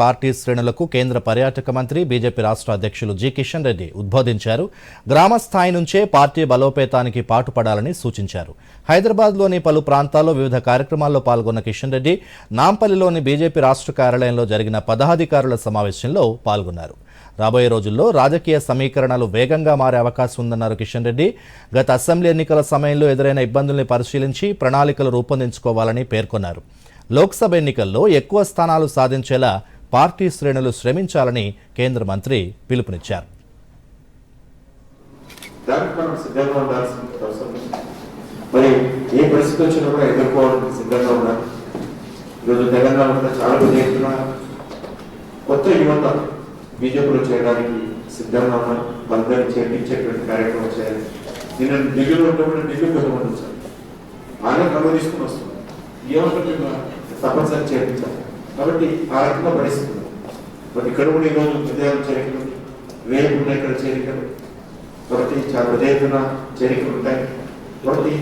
Party శ్రేణులకు కేంద్ర పర్యాటక మంత్రి బీజేపీ రాష్ట్ర అధ్యక్షులు జి కిషన్ రెడ్డి ఉద్బోధించారు. గ్రామ స్థాయి నుంచే పార్టీ బలోపేతానికి పాటుపడాలని సూచించారు. హైదరాబాద్లోని పలు ప్రాంతాల్లో వివిధ కార్యక్రమాల్లో పాల్గొన్న కిషన్ రెడ్డి నాంపల్లిలోని బీజేపీ రాష్ట్ర కార్యాలయంలో జరిగిన పదాధికారుల సమావేశంలో పాల్గొన్నారు. రాబోయే రోజుల్లో రాజకీయ సమీకరణలు వేగంగా మారే అవకాశం ఉందన్నారు కిషన్ రెడ్డి. గత అసెంబ్లీ ఎన్నికల సమయంలో ఎదురైన ఇబ్బందుల్ని పరిశీలించి ప్రణాళికలు రూపొందించుకోవాలని పేర్కొన్నారు. లోక్సభ ఎన్నికల్లో ఎక్కువ స్థానాలు సాధించేలా పార్టీ శ్రేణులు శ్రమించాలని కేంద్ర మంత్రి పిలుపునిచ్చారు. దానికి మనం సిద్ధంగా ఉండాల్సిన అవసరం మరి ఏ పరిస్థితి వచ్చినా కూడా ఎదుర్కోవడానికి సిద్ధంగా ఉండాలి. ఈరోజు తెలంగాణ కూడా చాలా మంది ఎత్తున కొత్త యువత బీజేపీలో చేయడానికి సిద్ధంగా ఉన్నారు. వాళ్ళందరినీ చేపించేటువంటి కార్యక్రమం చేయాలి. నేను ఢిల్లీలో ఉన్నప్పుడు ఢిల్లీ కొంతమంది వచ్చాను ఆయన కళ్ళు తీసుకుని వస్తున్నాను యువత తప్పనిసరి చేపించాలి. కాబట్టి ఆ రకంగా పరిస్థితి మరి ఇక్కడ కూడా ఈరోజు ఉదయం చేరికలు రేపు ఉన్నాయి ఇక్కడ చేరికలు. కాబట్టి చాలా పెద్ద చేరికలు ఉంటాయి. కాబట్టి